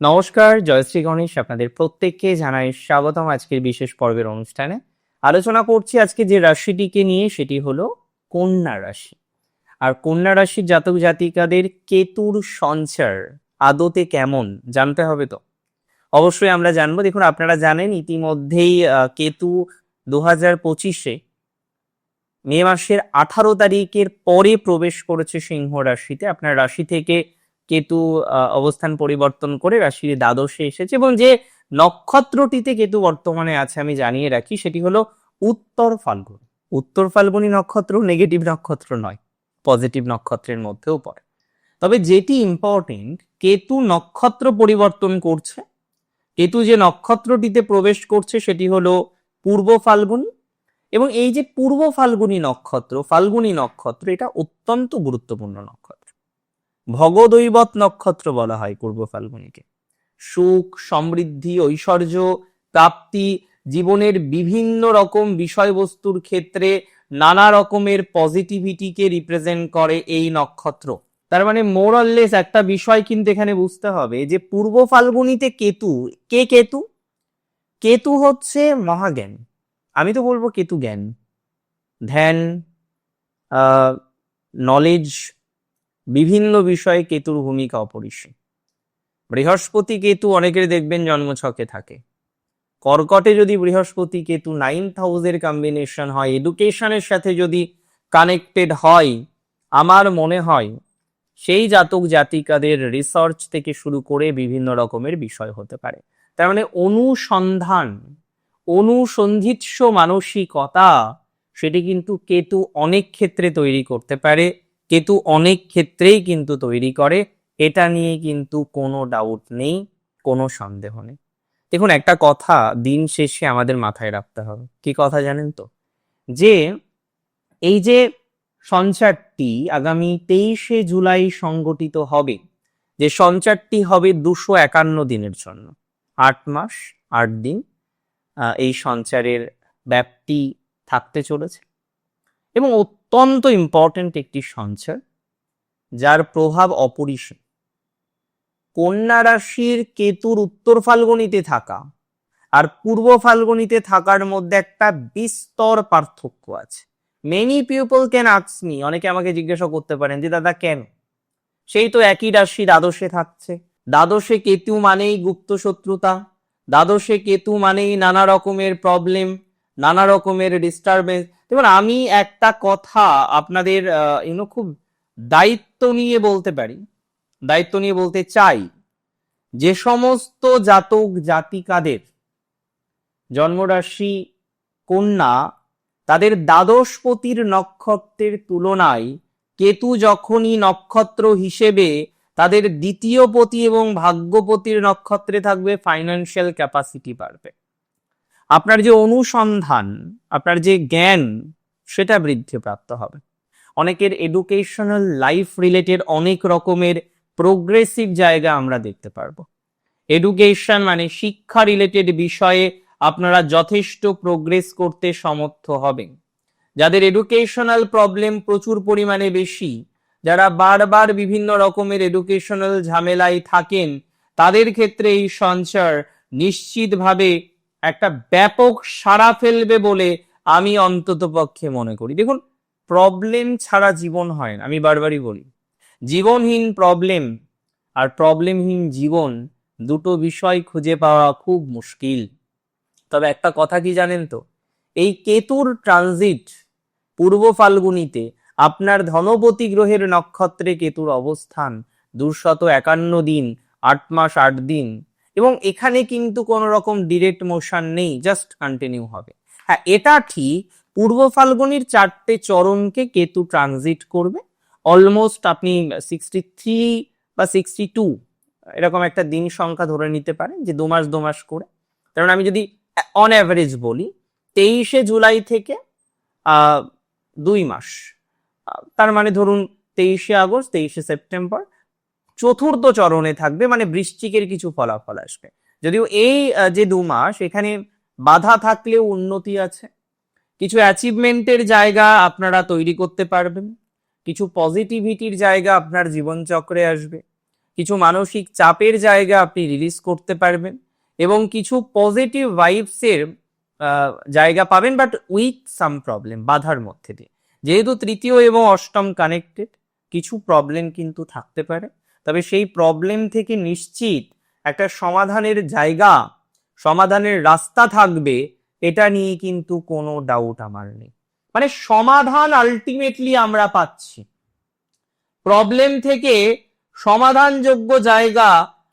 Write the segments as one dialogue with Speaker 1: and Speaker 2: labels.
Speaker 1: নমস্কার, জয়শ্রী গণেশ আপনাদের প্রত্যেককে জানাই স্বাগতম আজকের বিশেষ পর্বের অনুষ্ঠানে। আলোচনা করছি আজকে যে রাশিটিকে নিয়ে, সেটি হলো কন্যা রাশি। আর কন্যা রাশির জাতক জাতিকাদের কেতুর সঞ্চার আদতে কেমন, জানতে হবে তো? অবশ্যই আমরা জানব। দেখুন, আপনারা জানেন ইতিমধ্যেই কেতু দু হাজার পঁচিশে মে মাসের আঠারো তারিখের পরে প্রবেশ করেছে সিংহ রাশিতে। আপনার রাশি থেকে কেতু অবস্থান পরিবর্তন করে রাশির দ্বাদশে এসেছে এবং যে নক্ষত্রটিতে কেতু বর্তমানে আছে আমি জানিয়ে রাখি সেটি হলো উত্তর ফাল্গুন। উত্তর ফাল্গুনি নক্ষত্র নেগেটিভ নক্ষত্র নয় পজিটিভ নক্ষত্রের মধ্যেও পড়ে। তবে যেটি ইম্পর্টেন্ট কেতু নক্ষত্র পরিবর্তন করছে। কেতু যে নক্ষত্রটিতে প্রবেশ করছে সেটি হলো পূর্ব ফাল্গুন এবং এই যে পূর্ব ফাল্গুনি নক্ষত্র ফাল্গুনি নক্ষত্র এটা অত্যন্ত গুরুত্বপূর্ণ নক্ষত্র। ভগদৈবত নক্ষত্র বলা হয় পূর্ব ফাল্গুনীকে। সুখ, সমৃদ্ধি, ঐশ্বর্য, প্রাপ্তি, জীবনের বিভিন্ন রকম বিষয়বস্তুর ক্ষেত্রে নানা রকমের পজিটিভিটিকে রিপ্রেজেন্ট করে এই নক্ষত্র। তার মানে মোরাললেস একটা বিষয় কিন্তু এখানে বুঝতে হবে যে পূর্ব ফাল্গুনীতে কেতু, কে কেতু? কেতু হচ্ছে মহাজ্ঞান। আমি তো বলব কেতু জ্ঞান। ধ্যান নলেজ বিভিন্ন বিষয়ে কেতুর ভূমিকা অপরিসীম। বৃহস্পতি কেতু অনেকের দেখবেন জন্মছকে থাকে। কর্কটে যদি বৃহস্পতি কেতু নাইন্থ হাউসের কম্বিনেশন হয় এডুকেশনের সাথে যদি কানেক্টেড হয়, আমার মনে হয় সেই জাতক জাতিকাদের রিসার্চ থেকে শুরু করে বিভিন্ন রকমের বিষয় হতে পারে। তার মানে অনুসন্ধান, অনুসন্ধিৎস মানসিকতা, সেটি কিন্তু কেতু অনেক ক্ষেত্রে তৈরি করতে পারে। কেতু অনেক ক্ষেত্রেই কিন্তু তৈরি করে। এটা নিয়ে কিন্তু কোনো ডাউট নেই, কোনো সন্দেহ নেই। দেখুন, একটা কথা দিন শেষে আমাদের মাথায় রাখতে হবে। কি কথা জানেন তো? যে এই যে সঞ্চারটি আগামী তেইশে জুলাই সংগঠিত হবে, যে সঞ্চারটি হবে দুশো একান্ন দিনের জন্য। আট মাস, আট দিন এই সঞ্চারের ব্যাপ্তি থাকতে চলেছে। এবং অত্যন্ত ইম্পর্ট্যান্ট একটি সঞ্চার যার প্রভাব অপরিসীম। কন্যা রাশির কেতুর উত্তর ফাল্গুনিতে থাকা আর পূর্ব ফাল্গুনিতে থাকার মধ্যে একটা বিস্তর পার্থক্য আছে। মেনি পিপল ক্যান আক্স মি অনেকে আমাকে জিজ্ঞাসা করতে পারেন যে, দাদা, কেন? সেই তো একই রাশি, দ্বাদশে থাকছে। দ্বাদশে কেতু মানেই গুপ্ত শত্রুতা দ্বাদশে কেতু মানেই নানা রকমের প্রবলেম নানা রকমের ডিস্টারবেন্স দেখুন, আমি একটা কথা আপনাদের ইউনো খুব দায়িত্ব নিয়ে বলতে পারি। দায়িত্ব নিয়ে বলতে চাই যে সমস্ত জাতক জাতিকাদের জন্মরাশি কন্যা, তাদের দ্বাদশপতির নক্ষত্রের তুলনায় কেতু যখনই নক্ষত্র হিসেবে তাদের দ্বিতীয় পতি এবং ভাগ্যপতির নক্ষত্রে থাকবে ফাইন্যান্সিয়াল ক্যাপাসিটি বাড়বে। আপনার যে অনুসন্ধান, আপনার যে জ্ঞান, সেটা বৃদ্ধিপ্রাপ্ত হবে। অনেকের এডুকেশনাল লাইফ রিলেটেড অনেক রকমের প্রোগ্রেসিভ জায়গা আমরা দেখতে পারব। এডুকেশন মানে শিক্ষা রিলেটেড বিষয়ে আপনারা যথেষ্ট প্রোগ্রেস করতে সমর্থ হবেন। যাদের এডুকেশনাল প্রবলেম প্রচুর পরিমাণে বেশি, যারা বারবার বিভিন্ন রকমের এডুকেশনাল ঝামেলায় থাকেন, তাদের ক্ষেত্রে এই সঞ্চার নিশ্চিতভাবে একটা ব্যাপক সাড়া ফেলবে বলে আমি অন্তত পক্ষে মনে করি। দেখুন প্রবলেম ছাড়া জীবন হয় না। আমি বারবারই বলি, জীবনহীন প্রবলেম আর প্রবলেমহীন জীবন দুটো বিষয় খুঁজে পাওয়া খুব মুশকিল। তবে একটা কথা কি জানেন তো? এই কেতুর ট্রানজিট পূর্ব ফাল্গুনিতে আপনার ধনপতি গ্রহের নক্ষত্রে কেতুর অবস্থান দুশত একান্ন দিন, আট মাস, আট দিন এবং এখানে কিন্তু কোনো রকম ডিরেক্ট মোশন নেই জাস্ট কন্টিনিউ হবে। হ্যাঁ এটা ঠিক, পূর্ব ফাল্গুনির চারটে চরণকে কেতু ট্রানজিট করবে। অলমোস্ট আপনি সিক্সটি থ্রি বা সিক্সটি টু এরকম একটা দিন সংখ্যা ধরে নিতে পারেন, যে দু মাস দু মাস করে। কারণ আমি যদি অন অ্যাভারেজ বলি, তেইশে জুলাই থেকে দুই মাস। তার মানে ধরুন তেইশে আগস্ট, তেইশে সেপ্টেম্বর চতুর্থ চরণে থাকবে মানে বৃশ্চিকের কিছু ফলাফল আসবে। যদিও এই যে দু মাস, এখানে বাধা থাকলেও উন্নতি আছে। কিছু অ্যাচিভমেন্টের জায়গা আপনারা তৈরি করতে পারবেন। কিছু পজিটিভিটির জায়গা আপনার জীবনচক্রে আসবে। কিছু মানসিক চাপের জায়গা আপনি রিলিজ করতে পারবেন এবং কিছু পজিটিভ ভাইবসের জায়গা পাবেন বাট উইথ সাম প্রবলেম বাধার মধ্যে দিয়ে। যেহেতু তৃতীয় এবং অষ্টম কানেক্টেড কিছু প্রবলেম কিন্তু থাকতে পারে। তবে সেই প্রবলেম থেকে নিশ্চিত একটা সমাধানের জায়গা, সমাধানের রাস্তা থাকবে, এটা নিয়ে কিন্তু কোনো ডাউট আমার নেই। মানে সমাধান আলটিমেটলি আমরা পাচ্ছি। প্রবলেম থেকে সমাধানযোগ্য জায়গা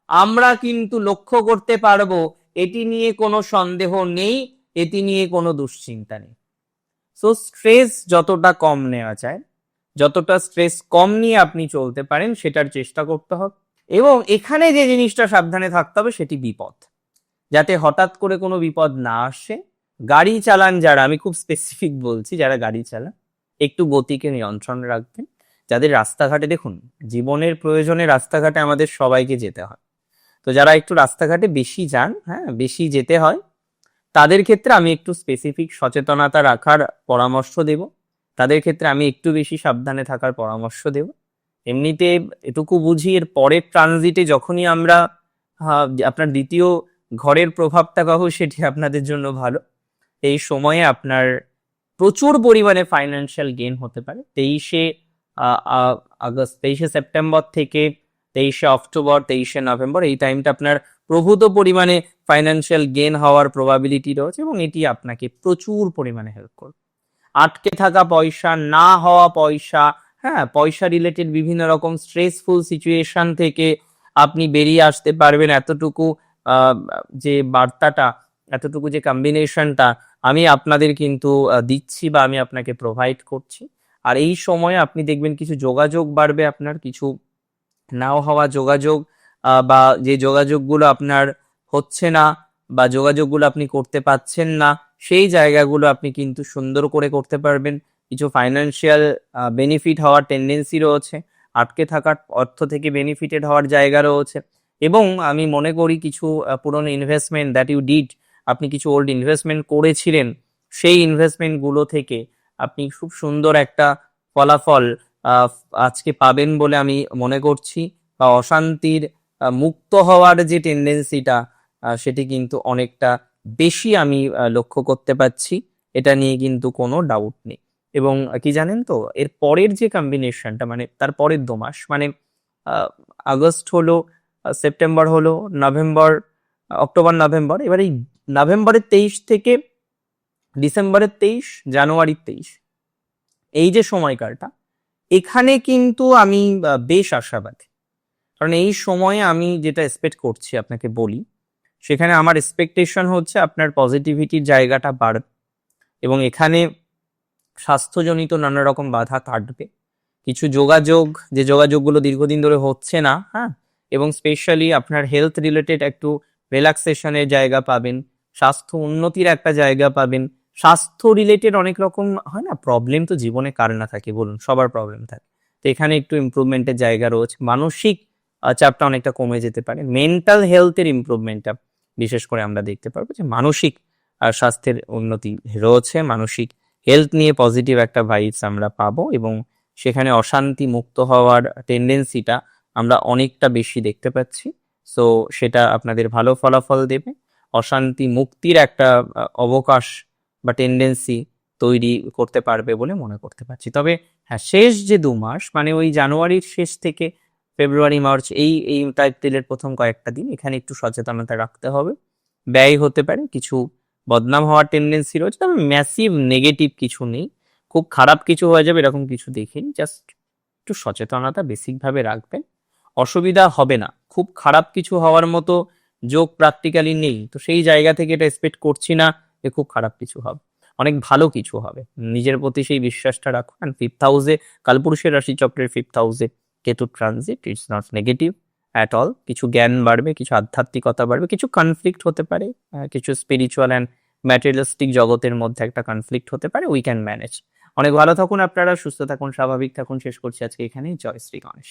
Speaker 1: আমরা কিন্তু লক্ষ্য করতে পারব, এটি নিয়ে কোনো সন্দেহ নেই, এটি নিয়ে কোনো দুশ্চিন্তা নেই। সো স্ট্রেস যতটা কম নেওয়া যায় যতটা স্ট্রেস কম নিয়ে আপনি চলতে পারেন, সেটার চেষ্টা করতে হবে। এবং এখানে যে জিনিসটা সাবধানে থাকতে হবে, সেটি বিপদ। যাতে হঠাৎ করে কোনো বিপদ না আসে, গাড়ি চালান যারা, আমি খুব স্পেসিফিক বলছি যারা গাড়ি চালান, একটু গতিকে নিয়ন্ত্রণ রাখবেন। যাদের রাস্তাঘাটে, দেখুন, জীবনের প্রয়োজনে রাস্তাঘাটে আমাদের সবাইকে যেতে হয়। তো যারা একটু রাস্তাঘাটে বেশি যান হ্যাঁ বেশি যেতে হয়, তাদের ক্ষেত্রে আমি একটু স্পেসিফিক সচেতনতা রাখার পরামর্শ দেব। তাদের ক্ষেত্রে আমি একটু বেশি সাবধানে থাকার পরামর্শ দেব। এমনিতে এটুকু বুঝি এর পরের ট্রানজিটে যখনই আমরা আপনার দ্বিতীয় ঘরের প্রভাবটা পাবো সেটি আপনাদের জন্য ভালো। এই সময়ে আপনার প্রচুর পরিমাণে ফাইন্যান্সিয়াল গেন হতে পারে। তেইশে আগস্ট, তেইশে সেপ্টেম্বর থেকে তেইশে অক্টোবর, তেইশে নভেম্বর এই টাইমটা আপনার প্রভূত পরিমাণে ফাইন্যান্সিয়াল গেন হওয়ার প্রবাবিলিটি রয়েছে এবং এটি আপনাকে প্রচুর পরিমাণে হেল্প করবে। আটকে থাকা পয়সা, না হওয়া পয়সা হ্যাঁ পয়সা রিলেটেড বিভিন্ন রকম স্ট্রেসফুল সিচুয়েশন থেকে আপনি বেরিয়ে আসতে পারবেন। এতটুকু যে বার্তাটা, এতটুকু যে কম্বিনেশনটা আমি আপনাদের কিন্তু দিচ্ছি বা আমি আপনাকে প্রোভাইড করছি। আর এই সময়ে আপনি দেখবেন কিছু যোগাযোগ বাড়বে আপনার, কিছু নাও হওয়া যোগাযোগ বা যে যোগাযোগগুলো আপনার হচ্ছে না বা যোগাযোগগুলো আপনি করতে পাচ্ছেন না সেই জায়গাগুলো আপনি কিন্তু সুন্দর করে করতে পারবেন। কিছু ফাইন্যান্সিয়াল বেনিফিট হওয়ার টেন্ডেন্সি রয়েছে। আটকে থাকার অর্থ থেকে বেনিফিটেড হওয়ার জায়গা রয়েছে। এবং আমি মনে করি কিছু পুরনো ইনভেস্টমেন্ট দ্যাট ইউ ডিড আপনি কিছু ওল্ড ইনভেস্টমেন্ট করেছিলেন, সেই ইনভেস্টমেন্টগুলো থেকে আপনি খুব সুন্দর একটা ফলাফল আজকে পাবেন বলে আমি মনে করছি। বা অশান্তির মুক্ত হওয়ার যে টেন্ডেন্সিটা সেটি কিন্তু অনেকটা বেশি আমি লক্ষ্য করতে পারছি। এটা নিয়ে কিন্তু কোনো ডাউট নেই। এবং কি জানেন তো, এর পরের যে কম্বিনেশনটা মানে তার পরের দু মাস মানে আগস্ট হলো সেপ্টেম্বর হলো, নভেম্বর অক্টোবর, নভেম্বর, এবার এই নভেম্বরের তেইশ থেকে ডিসেম্বরের তেইশ, জানুয়ারির তেইশ, এই যে সময়কালটা, এখানে কিন্তু আমি বেশ আশাবাদী। কারণ এই সময়ে আমি যেটা এক্সপেক্ট করছি, আপনাকে বলি সেখানে আমার এক্সপেকটেশন হচ্ছে আপনার পজিটিভিটির জায়গাটা বাড়বে। এবং এখানে স্বাস্থ্যজনিত নানা রকম বাধা কাটবে কিছু যোগাযোগ, যে যোগাযোগগুলো দীর্ঘদিন ধরে হচ্ছে না হ্যাঁ? এবং স্পেশালি আপনার হেলথ রিলেটেড একটু রিল্যাক্সেশনের জায়গা পাবেন, স্বাস্থ্য উন্নতির একটা জায়গা পাবেন। স্বাস্থ্য রিলেটেড অনেক রকম, হয় না? প্রবলেম তো জীবনে কার না থাকে, বলুন, সবার প্রবলেম থাকে। তো এখানে একটু ইমপ্রুভমেন্টের জায়গা রয়েছে। মানসিক চাপটা অনেকটা কমে যেতে পারে। মেন্টাল হেলথের ইমপ্রুভমেন্টটা বিশেষ করে আমরা দেখতে পারব যে মানসিক স্বাস্থ্যের উন্নতি রয়েছে, মানসিক হেলথ নিয়ে পজিটিভ একটা ভাইবস আমরা পাবো এবং সেখানে অশান্তি মুক্ত হওয়ার টেন্ডেন্সিটা আমরা অনেকটা বেশি দেখতে পাচ্ছি। সো সেটা আপনাদের ভালো ফলাফল দেবে। অশান্তি মুক্তির একটা অবকাশ বা টেন্ডেন্সি তৈরি করতে পারবে বলে মনে করতে পারছি। তবে হ্যাঁ শেষ যে দু মাস মানে ওই জানুয়ারির শেষ থেকে ফেব্রুয়ারি, মার্চ এই এই টাইপ তেলের প্রথম কয়েকটা দিন এখানে একটু সচেতনতা রাখতে হবে। ব্যয় হতে পারে, কিছু বদনাম হওয়ার টেন্ডেন্সি রয়েছে, তবে ম্যাসিভ নেগেটিভ কিছু নেই। খুব খারাপ কিছু হয়ে যাবে এরকম কিছু দেখিনি জাস্ট একটু সচেতনতা বেসিকভাবে রাখবেন। অসুবিধা হবে না, খুব খারাপ কিছু হওয়ার মতো যোগ প্র্যাকটিক্যালি নেই, তো সেই জায়গা থেকে এটা এক্সপেক্ট করছি না যে খুব খারাপ কিছু হবে। অনেক ভালো কিছু হবে, নিজের প্রতি সেই বিশ্বাসটা রাখুন। ফিফথ হাউসে কালপুরুষের রাশি চক্রের ফিফথ হাউসে Ketu transit it's not negative at all কিছু জ্ঞান বাড়বে, কিছু আধ্যাত্মিকতা বাড়বে, কিছু কনফ্লিক্ট হতে পারে কিছু স্পিরিচুয়াল অ্যান্ড ম্যাটেরিয়ালিস্টিক জগতের মধ্যে একটা কনফ্লিক্ট হতে পারে উই ক্যান ম্যানেজ অনেক ভালো থাকুন আপনারা, সুস্থ থাকুন, স্বাভাবিক থাকুন, শেষ করছি আজকে এখানেই। জয় শ্রী গণেশ।